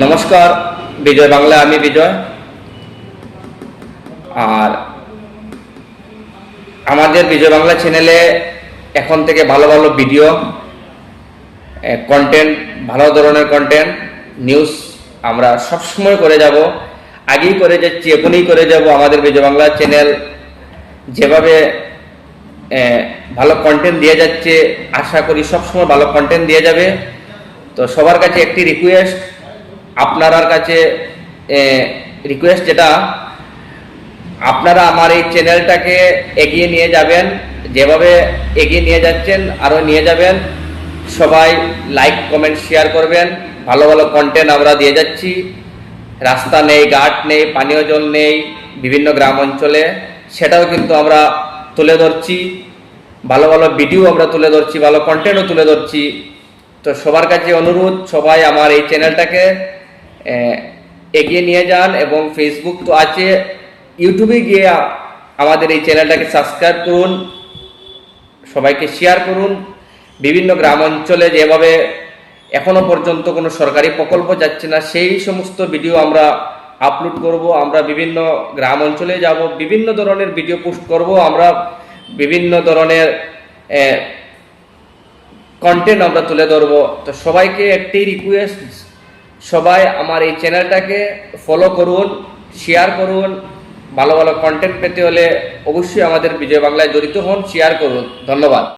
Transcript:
নমস্কার, বিজয় বাংলা, আমি বিজয়। আর আমাদের বিজয় বাংলা চ্যানেলে এখন থেকে ভালো ভালো ভিডিও কন্টেন্ট ভালো ধরনের কন্টেন্ট নিউজ আমরা সবসময় করে যাব। আগেই করে যাচ্ছি, এখনই করে যাব আমাদের বিজয় বাংলা চ্যানেল। যেভাবে ভালো কন্টেন্ট দিয়ে যাচ্ছে, আশা করি সবসময় ভালো কন্টেন্ট দিয়ে যাবে। তো সবার কাছে একটি রিকোয়েস্ট আপনার কাছে রিকোয়েস্ট যেটা, আপনারা আমার এই চ্যানেলটাকে এগিয়ে নিয়ে যাবেন, যেভাবে এগিয়ে নিয়ে যাচ্ছেন আরও নিয়ে যাবেন, সবাই লাইক কমেন্ট শেয়ার করবেন। ভালো ভালো কন্টেন্ট আমরা দিয়ে যাচ্ছি। রাস্তা নেই, ঘাট নেই, পানীয় জল নেই, বিভিন্ন গ্রাম অঞ্চলে। সেটাও কিন্তু আমরা তুলে ধরছি। ভালো ভালো ভিডিও আমরা তুলে ধরছি, ভালো কন্টেন্টও তুলে ধরছি। তো সবার কাছে অনুরোধ, সবাই আমার এই চ্যানেলটাকে এগিয়ে নিয়ে যান এবং ফেসবুক তো আছে ইউটিউবে গিয়ে আমাদের এই চ্যানেলটাকে সাবস্ক্রাইব করুন, সবাইকে শেয়ার করুন। বিভিন্ন গ্রাম অঞ্চলে যেভাবে এখনও পর্যন্ত কোনো সরকারি প্রকল্প যাচ্ছে না, সেই সমস্ত ভিডিও আমরা আপলোড করব। আমরা বিভিন্ন গ্রাম অঞ্চলে যাব, বিভিন্ন ধরনের ভিডিও পোস্ট করব। আমরা বিভিন্ন ধরনের কন্টেন্ট আমরা তুলে ধরবো। তো সবাইকে একটি রিকোয়েস্ট সবাই আমার এই চ্যানেলটাকে ফলো করুন শেয়ার করুন, ভালো ভালো কন্টেন্ট পেতে হলে অবশ্যই আমাদের বিজয় বাংলায় জড়িত হন শেয়ার করুন। ধন্যবাদ।